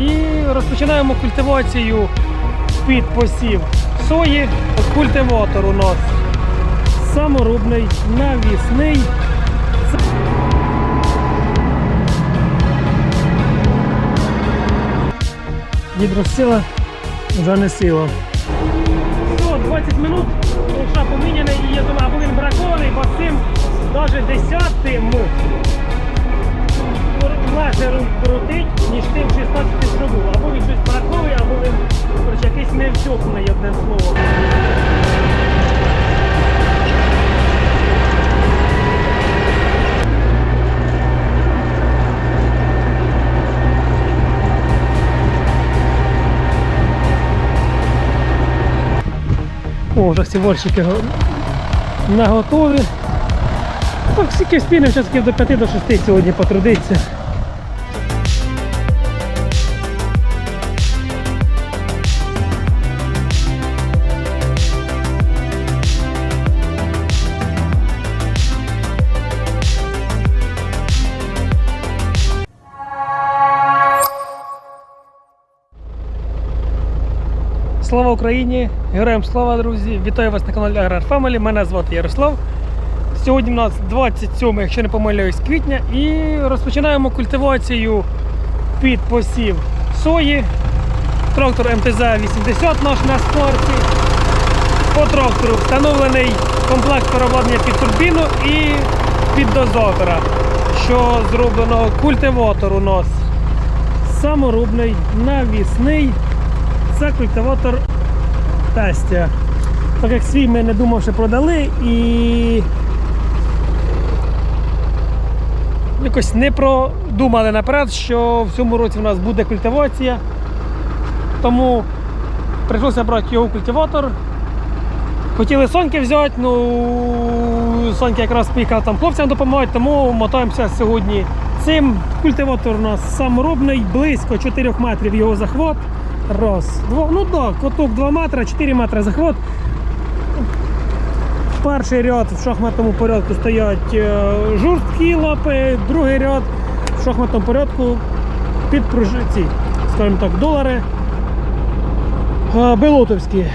і розпочинаємо культивацію під посів сої. Культиватор у нас саморубний, навісний. Гідросила вже не сила. Все, 20 минут, руша поміняна і я думаю, або він бракований, бо цим навіть десятим легше крутить, ніж тим 16 що було. Або він щось браковий, або він коротше, якийсь невтюханий, одне слово. О, вже всі борщики наготові. Так, спільним часиків до 5 до 6 сьогодні потрудиться. Слава Україні! Героям слава, друзі! Вітаю вас на каналі Аграр Family. Мене звати Ярослав. Сьогодні у нас 27, якщо не помиляюсь, квітня, і розпочинаємо культивацію під посів сої. Трактор МТЗ-80 наш на спорті. По трактору встановлений комплект переобладнання під турбіну і під дозатора, що зроблено культиватор у нас саморубний, навісний. Це культиватор тестя. Так як свій ми не думав, що продали і якось не продумали наперед, що в цьому році у нас буде культивація. Тому прийшлося брати його культиватор. Хотіли соньки взяти, ну соньки якраз поїхав там хлопцям допомагати, тому мотаємося сьогодні цим. Культиватор у нас саморобний, близько 4 метрів його захват. Раз, два, ну так, коток 2 метри, 4 метри захват. Перший ряд в шахматному порядку стоять е, жорсткі лапи, другий ряд в шахматному порядку підпружиці, скажімо так, долари. Е, Белотовські.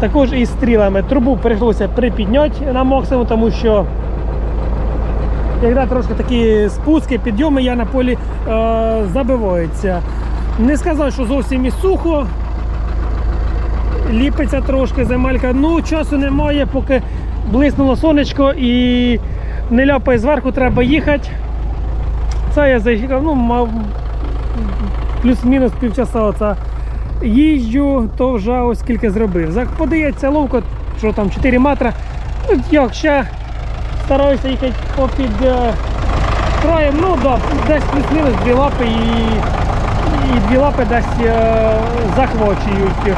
Також із стрілами. Трубу прийшлося припідняти на максимум, тому що Якщо трошки такі спуски, підйоми, я на полі е, забиваються. Не сказав, що зовсім і сухо. Ліпиться трошки земелька. Ну, часу немає, поки блиснуло сонечко і не ляпає зверху, треба їхати. Це я заїхав, ну, мав плюс-мінус півчаса оце їжджу, то вже ось скільки зробив. Подається ловко, що там 4 метри. Ну, як ще стараюся їхати попід е, краєм, ну да, десь плюс-мінус дві лапи і, і дві лапи десь е, захвачують.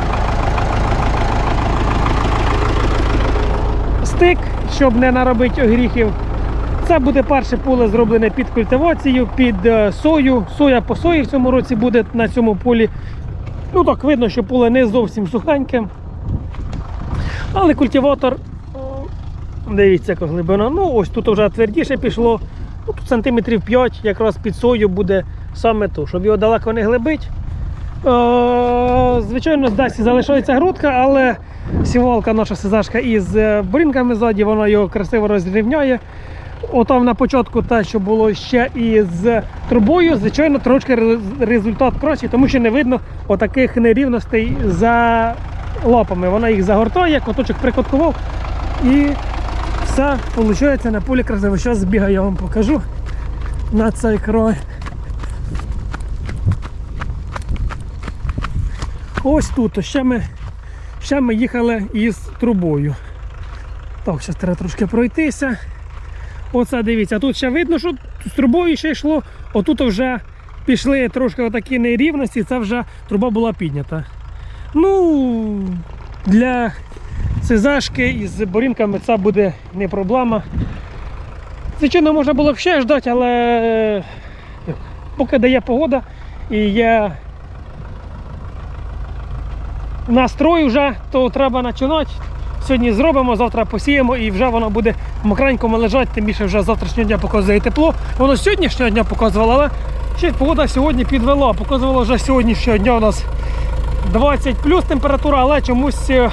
Стик, щоб не наробити огріхів. Це буде перше поле зроблене під культивацію, під е, сою. Соя по сої в цьому році буде на цьому полі. Ну так видно, що поле не зовсім сухеньке. Але культиватор Дивіться, яка глибина. Ну, ось тут вже твердіше пішло. Ну, тут сантиметрів 5 якраз під сою буде саме то, щоб його далеко не глибить. Е, звичайно, десь залишається грудка, але сівалка наша сизашка із е, борінками ззаді, вона його красиво розрівняє. Отам на початку те, що було ще із трубою, звичайно, трошки результат кращий, тому що не видно отаких нерівностей за лапами. Вона їх загортає, коточок прикоткував і все виходить на полі красиво. Зараз збігаю, я вам покажу на цей край. Ось тут, ще ми, ще ми їхали із трубою. Так, зараз треба трошки пройтися. Оце дивіться, тут ще видно, що з трубою ще йшло, отут вже пішли трошки отакі нерівності, це вже труба була піднята. Ну, для цизашки із борінками це буде не проблема. Звичайно, можна було б ще ждати, але е, поки дає погода і є настрой вже, то треба починати. Сьогодні зробимо, завтра посіємо і вже воно буде мокренькому лежати, тим більше вже завтрашнього дня показує тепло. Воно сьогоднішнього дня показувало, але Ще погода сьогодні підвела, показувала вже сьогоднішнього дня у нас 20 плюс температура, але чомусь е,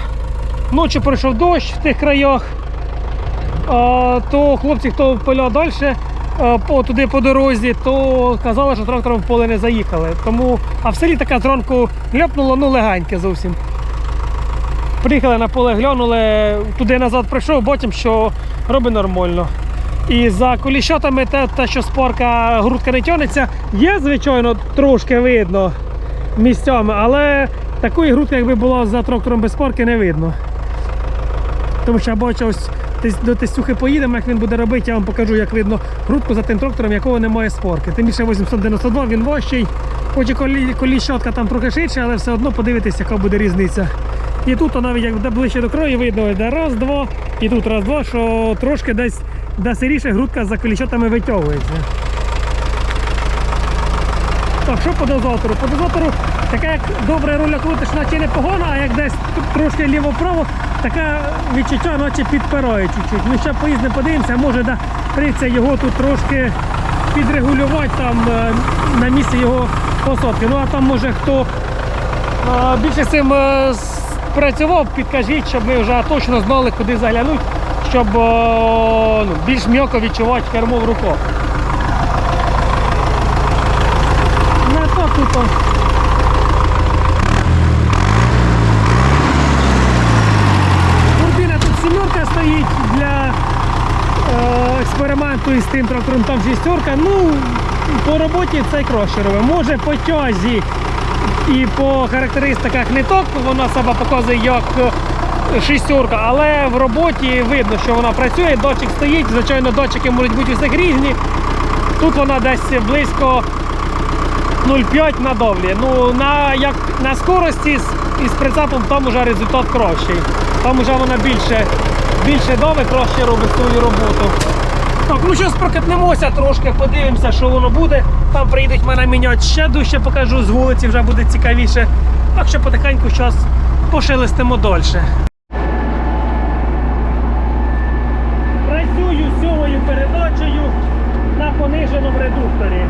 ночі пройшов дощ в тих краях. А, то хлопці, хто поля далі, е, по, туди по дорозі, то казали, що трактором в поле не заїхали. Тому, а в селі така зранку ляпнуло, ну легеньке зовсім. Приїхали на поле, глянули, туди назад прийшов, бачимо, що робить нормально. І за коліщатами те, те, що спорка грудка не тягнеться, є, звичайно, трошки видно місцями, але такої грудки, якби була за трактором без спорки, не видно. Тому що я бачу, ось до Тестюхи поїдемо, як він буде робити, я вам покажу, як видно грудку за тим трактором, якого немає спорки. Тим більше 892, він важчий, хоч і колі, коліщатка там трохи ширше, але все одно подивитись, яка буде різниця. І тут навіть як де ближче до краю видно, де раз, два, і тут раз, два, що трошки десь де сиріше грудка за коліщатами витягується. Так, що по дозатору? По дозатору таке як добре руля крутиш, наче непогано, а як десь трошки ліво-право, таке відчуття, наче підпирає чуть-чуть. Ну ще поїздимо, подивимося, може да, прийдеться його тут трошки підрегулювати там е, на місці його посадки. Ну а там може хто більше з цим е, працював, підкажіть, щоб ми вже точно знали, куди заглянути, щоб ну, більш м'яко відчувати кермо в руках. Не то тут. Турбіна тут сімерка стоїть для е, експерименту із тим трактором, там шістерка. Ну, по роботі це краще робить. Може по тязі і по характеристиках не так, вона себе показує як е, шістерка, але в роботі видно, що вона працює, датчик стоїть, звичайно, датчики можуть бути усіх різні. Тут вона десь близько 0,5 на довлі. Ну, на, як, на скорості з, із прицепом там вже результат кращий. Там вже вона більше, більше дави, краще робить свою роботу. Так, ну зараз прокатнемося трошки, подивимося, що воно буде. Там приїдуть мене міняти ще дужче покажу, з вулиці вже буде цікавіше. Так що потихеньку зараз пошелестимо далі. Працюю сьомою передачею на пониженому редукторі.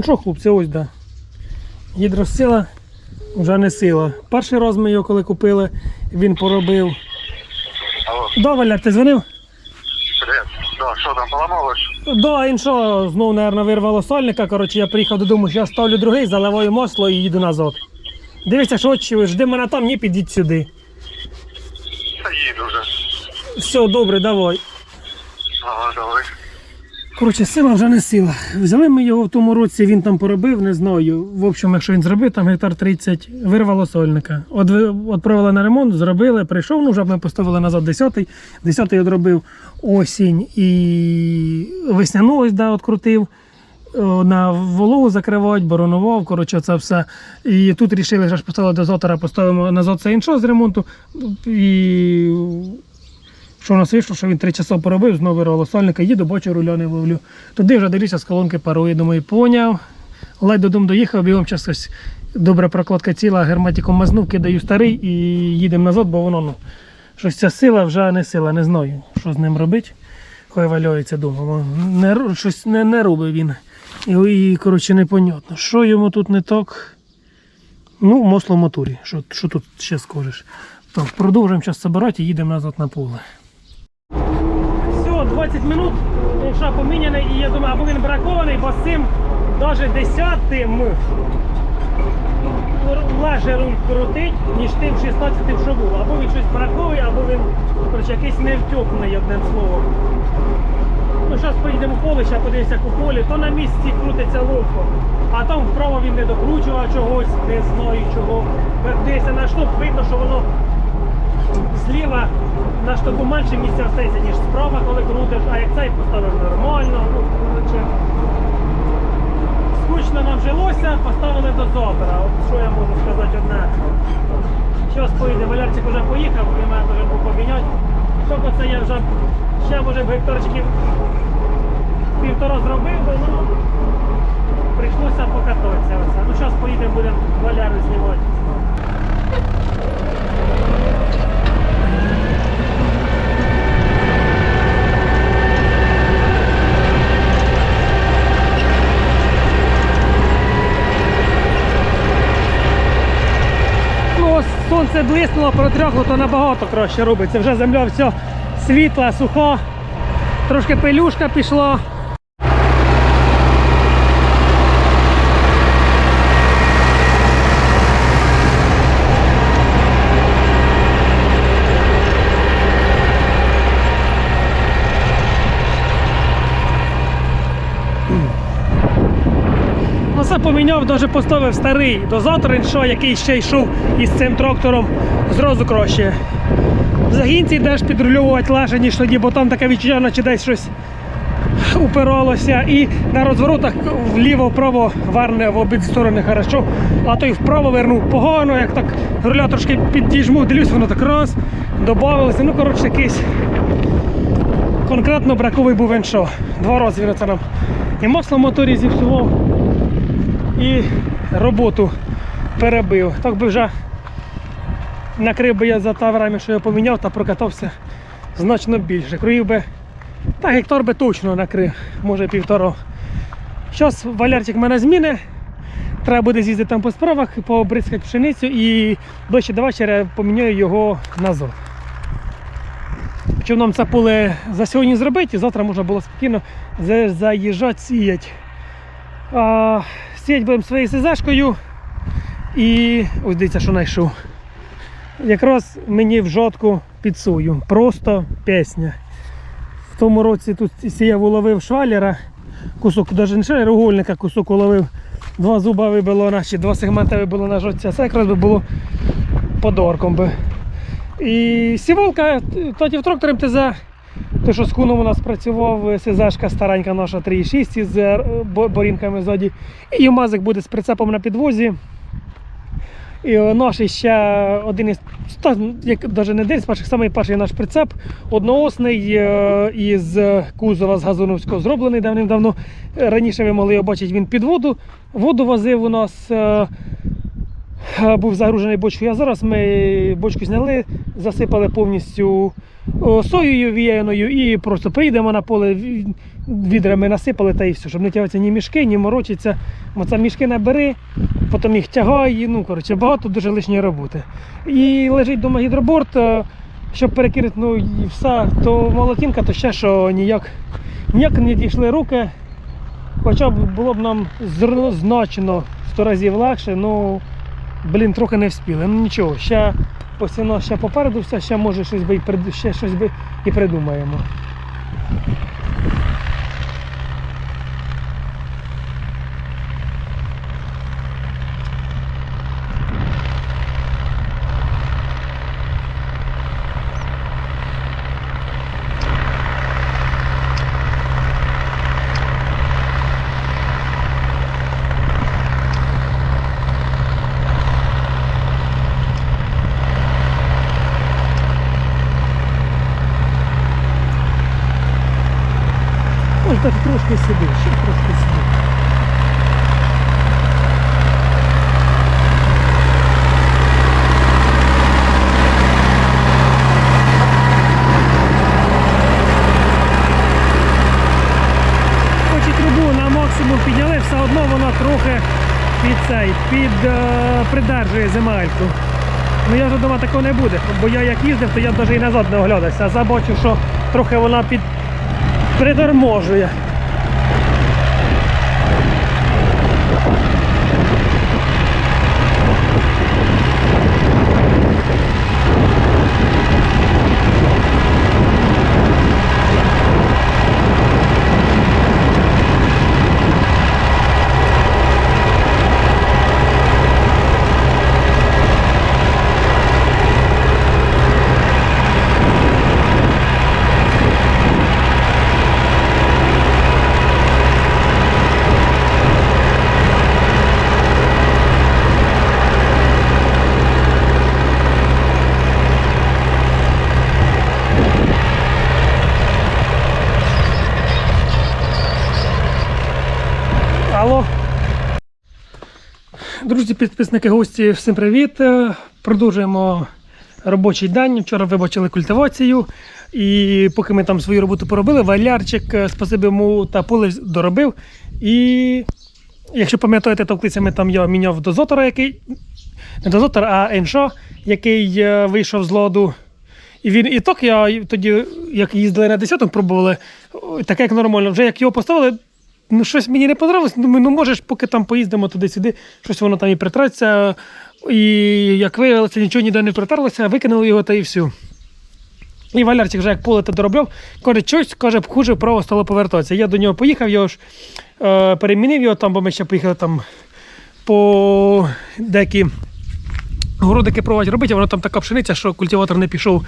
Ну що, хлопці, ось да. Гідросила вже не сила. Перший раз ми його коли купили, він поробив. Да, Валяр, ти дзвонив? привет. Да, что там поломалось? Да, що, знову, мабуть, вирвало сольника. Коротше, я приїхав додому, що я ставлю другий, заливаю масло і їду назад. Дивися, що очі, жди мене там, ні, підіть сюди. Да їду вже. Все, добре, давай. Ага, давай. Коротше, сила вже не сила. Взяли ми його в тому році, він там поробив, не знаю. В общем, якщо він зробив, там гектар 30, вирвало сольника. От ви- відправили на ремонт, зробили, прийшов, ну вже ми поставили назад 10-й. 10-й відробив осінь і весняну ось да, відкрутив. На вологу закривати, боронував, коротше, це все. І тут рішили, що поставили дозатора, поставимо назад це іншого з ремонту. І що у нас вийшло, що він три часа поробив, знову вирвало сольника, їду, бачу, руля не ловлю. Туди вже дивлюся, з колонки парує, думаю, поняв. Ледь додому доїхав, бігом час ось добра прокладка ціла, герметиком мазнув, кидаю старий і їдемо назад, бо воно ну, щось ця сила вже не сила, не знаю, що з ним робити. Хай валяється дома. Не, щось не, не робить він. І, і коротше, непонятно. Що йому тут не так? Ну, масло в моторі. Що, що тут ще скажеш? Так, продовжуємо зараз збирати і їдемо назад на поле. Все, 20 минут, інша поміняний, і я думаю, або він бракований, бо з цим навіть десятим легше руль крутить, ніж тим 16-тим, що був. Або він щось браковий, або він коротше, якийсь невтьопний, одним словом. Ну, зараз поїдемо в поле, ще подивимося у полі, то на місці крутиться ловко. А там вправо він не докручував чогось, не знаю чого. Дивися на штук, видно, що воно зліва на штуку менше місця остається, ніж справа, коли крутиш, а як цей поставив нормально. Ну, коротше, скучно нам жилося, поставили до завтра. От що я можу сказати одне. Зараз поїде, Валярчик вже поїхав, він має вже був поміняти. Тільки це я вже ще може б гектарчиків півтора зробив, би, ну прийшлося покататися. Ну зараз поїдемо, будемо Валяру знімати. Ну, ось сонце блиснуло, протряхло, то набагато краще робиться. Вже земля все світла, суха, трошки пилюшка пішла. Ну, Все поміняв, навіть поставив старий дозатор, іншого, який ще йшов із цим трактором зразу краще. В загінці йдеш підрульовувати легше, ніж тоді, бо там таке відчуття, наче десь щось упиралося. І на розворотах вліво-вправо верне в обидві сторони хорошо, а той вправо вернув погано, як так руля трошки підіжму, дивлюсь, воно так раз, додавалося. Ну, коротше, якийсь конкретно браковий був іншо. Два рази він це нам і масло в моторі зіпсував і роботу перебив. Так би вже накрив би я за те время, що я поміняв та прокатався значно більше. Кроїв би, та гектар би точно накрив, може півтора. Зараз валярчик мене зміни. Треба буде з'їздити там по справах, пообризкати пшеницю і ближче до вечора поміняю його назад. Щоб нам це поле за сьогодні зробити, і завтра можна було спокійно заїжджати, сіяти. Сіять будемо своєю СЗшкою. І ось дивіться, що знайшов. Якраз мені в жодку під сою. Просто пісня. В тому році тут сіяв уловив швалера, кусок, навіть не швалера, угольника кусок уловив. Два зуба вибило наші, два сегменти вибило на жодці. Це якраз би було подарком би. І сівалка, тоді в трактором ТЗ, то що з куном у нас працював СЗшка старенька наша 3,6 із е, борінками ззаді. І Юмазик буде з прицепом на підвозі. І е, наш ще один із, як навіть не один з перших, самий перший наш прицеп, одноосний е, із кузова з Газоновського зроблений давним-давно. Раніше ви могли його бачити, він під воду. Воду возив у нас. Е, був загружений бочкою. А зараз ми бочку зняли, засипали повністю соєю віяною і просто приїдемо на поле відрами насипали та і все, щоб не тягатися ні мішки, ні морочиться. Бо це мішки набери, потім їх тягай, ну коротше, багато дуже лишньої роботи. І лежить вдома гідроборт, е, щоб перекинути ну, і все, то молотінка, то ще що ніяк, ніяк не дійшли руки. Хоча б було б нам значно сто разів легше, ну блін, трохи не вспіли. Ну нічого, ще посіно ще попереду, все, ще може щось би і ще щось би і придумаємо. Ось так трошки сюди, ще трошки сюди. Хоч і трубу на максимум підняли, все одно вона трохи під цей, під е, придержує земельку. Ну я вже думаю, такого не буде, бо я як їздив, то я навіть і назад не оглядався, а забачив, що трохи вона під приторможує. Друзі, підписники, гості, всім привіт. Е, Продовжуємо робочий день. Вчора вибачили культивацію. І поки ми там свою роботу поробили, валярчик, е, спасибі йому та поле доробив. І якщо пам'ятаєте, товклицями там я міняв дозотора, який. Не дозотор, а Еншо, який е, вийшов з ладу. І він і так я тоді, як їздили на 10-му, пробували, таке як нормально. Вже як його поставили, ну щось мені не подобалось. Думаю, ну можеш, поки там поїздимо туди-сюди, щось воно там і притратиться. І як виявилося, нічого ніде не притарлося, викинули його та і все. І Валярчик вже як поле те доробляв, каже, щось, каже, хуже право стало повертатися. Я до нього поїхав, його ж е, перемінив його там, бо ми ще поїхали там по деякі городики проводять робити, а воно там така пшениця, що культиватор не пішов.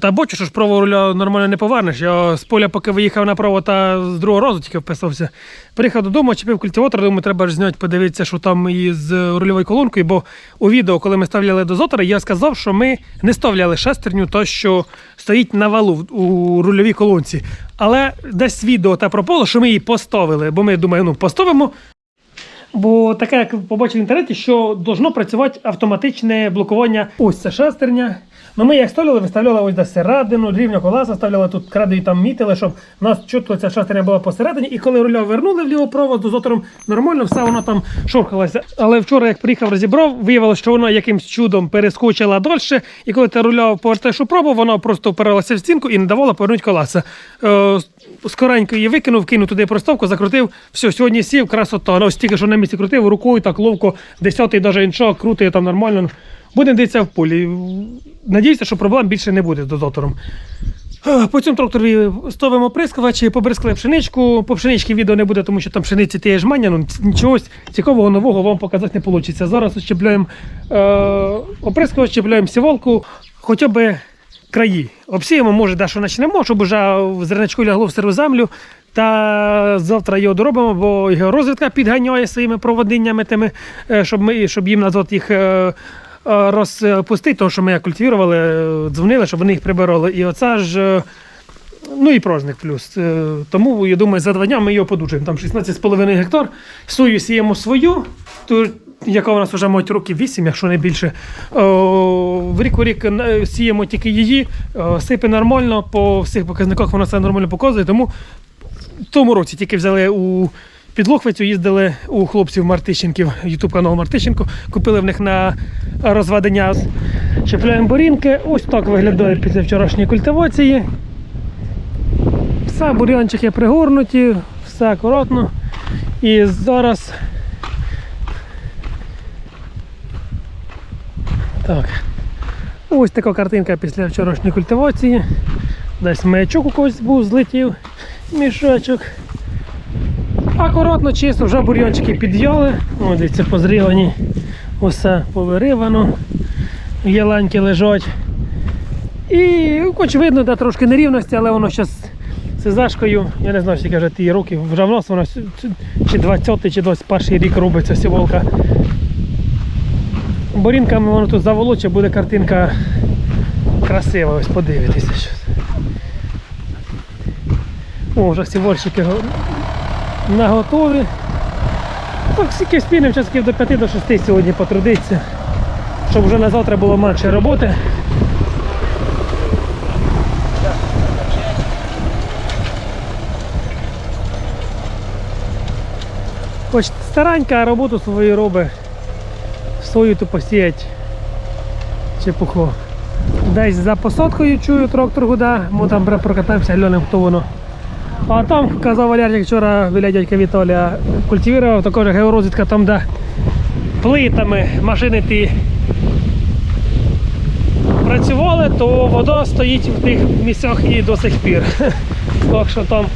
Та бачу, що ж правого руля нормально не повернеш. Я з поля, поки виїхав направо та з другого разу тільки вписався. Приїхав додому, чіпив культиватор, думаю, треба ж зняти, подивитися, що там із рульовою колонкою. Бо у відео, коли ми ставляли дозотори, я сказав, що ми не ставляли шестерню, то що стоїть на валу у рульовій колонці. Але десь відео та пропало, що ми її поставили, бо ми думаємо, ну поставимо, Бо таке, як побачив в інтернеті, що должно працювати автоматичне блокування. Ось це шестерня. Ну ми як ставляли, виставляли ось до середину, рівня колеса ставляли тут крадою там мітили, щоб у нас чітко ця шестерня була посередині. І коли руля вернули вліво право з дозотором, нормально все воно там шорхалося. Але вчора, як приїхав, розібрав, виявилося, що воно якимсь чудом перескочила далі. І коли ти руля повертаєш у пробу, воно просто опиралося в стінку і не давало повернути колеса. Е, скоренько її викинув, кинув туди проставку, закрутив. Все, сьогодні сів, красота. Ну, ось тільки що на місці крутив, рукою так ловко, десятий, навіть іншого, крутий там нормально. Будемо дивитися в полі. Надіюся, що проблем більше не буде з дозотором. Е, По цьому тракторі ставимо оприскувачі, побризкали пшеничку. По пшеничці відео не буде, тому що там пшениці тієї жмання, ну нічого цікавого нового вам показати не вийде. Зараз щепляємо е, оприскувач, щепляємо сівалку, хоча б краї. Обсіємо, може, дещо почнемо, щоб вже зерничку лягло в сиру землю. Та завтра його доробимо, бо його розвідка підганяє своїми проводиннями, тими, е, щоб, ми, щоб їм назад їх. е, Розпустити, тому що ми як культивували, е, дзвонили, щоб вони їх прибирали. І оце ж, е, ну і праздник плюс. Е, Тому, я думаю, за два дня ми його подужимо. Там 16,5 гектар. Сою сіємо свою, ту яка у нас вже мать років 8, якщо не більше. В рік у рік е, сіємо тільки її, е, сипе нормально, по всіх показниках вона все нормально показує. Тому в тому році тільки взяли у Підлохвицю, їздили у хлопців Мартищенків, ютуб канал Мартищенко, купили в них на розведення. Чіпляємо борінки. Ось так виглядає після вчорашньої культивації. Все, бурянчики пригорнуті, все акуратно. І зараз. Так. Ось така картинка після вчорашньої культивації. Десь маячок у когось був, злетів, мішочок. Акуратно, чисто, вже бур'янчики під'яли. Дивіться, позрівані. Усе повиривано. Яланьки лежать. І хоч видно, де трошки нерівності, але воно зараз СЗшкою, я не знаю, скільки вже ті років, вже в нас воно чи 20 чи 21 рік робиться сіволка. Борінками воно тут заволоче, буде картинка красива, ось подивитися щось. О, вже сівольщики го- наготові. Так, спільним часків до 5 до 6 сьогодні потрудиться, щоб вже на завтра було менше роботи. Хоч старанька, а роботу свою робить. Свою то посіять чепуху. Десь за посадкою чую трактор гуда, ми там прокатаємося, глянемо, хто воно. А там, казав Валерчик, вчора біля дядька Віталія культивував, також георозвідка там, де плитами машини ті працювали, то вода стоїть в тих місцях і до сих пір. Так що там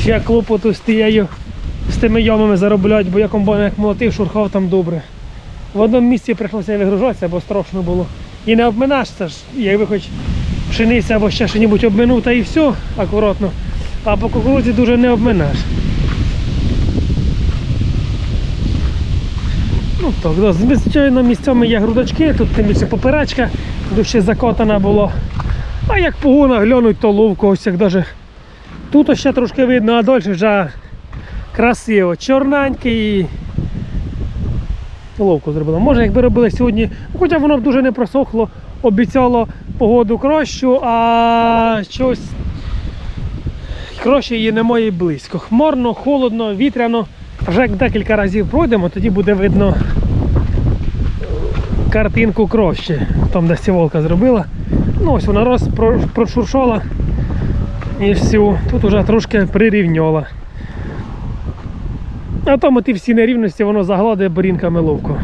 ще клопоту з тією, з тими ямами заробляють, бо я комбайн як молотив, шурхав там добре. В одному місці прийшлося вигружатися, бо страшно було. І не обминаш, це ж, якби хоч пшениця або ще щось обминув, і все акуратно. А по кукурудзі дуже не обминаш. Ну так, звичайно, місцями є грудочки, тут тим більше поперечка, дужче закотана було. А як погона глянуть, то ловко, ось як даже. Тут ще трошки видно, а далі вже красиво. Чорненький і ловко зробила. Може, якби робили сьогодні, ну, хоча воно б дуже не просохло, обіцяло погоду кращу, а щось краще її немає і близько. Хмарно, холодно, вітряно. Вже як декілька разів пройдемо, тоді буде видно картинку краще. Там, де сіволка зробила. Ну ось вона про- прошуршала і все. Тут вже трошки прирівнювала. А там ті всі нерівності воно загладить борінками ловко.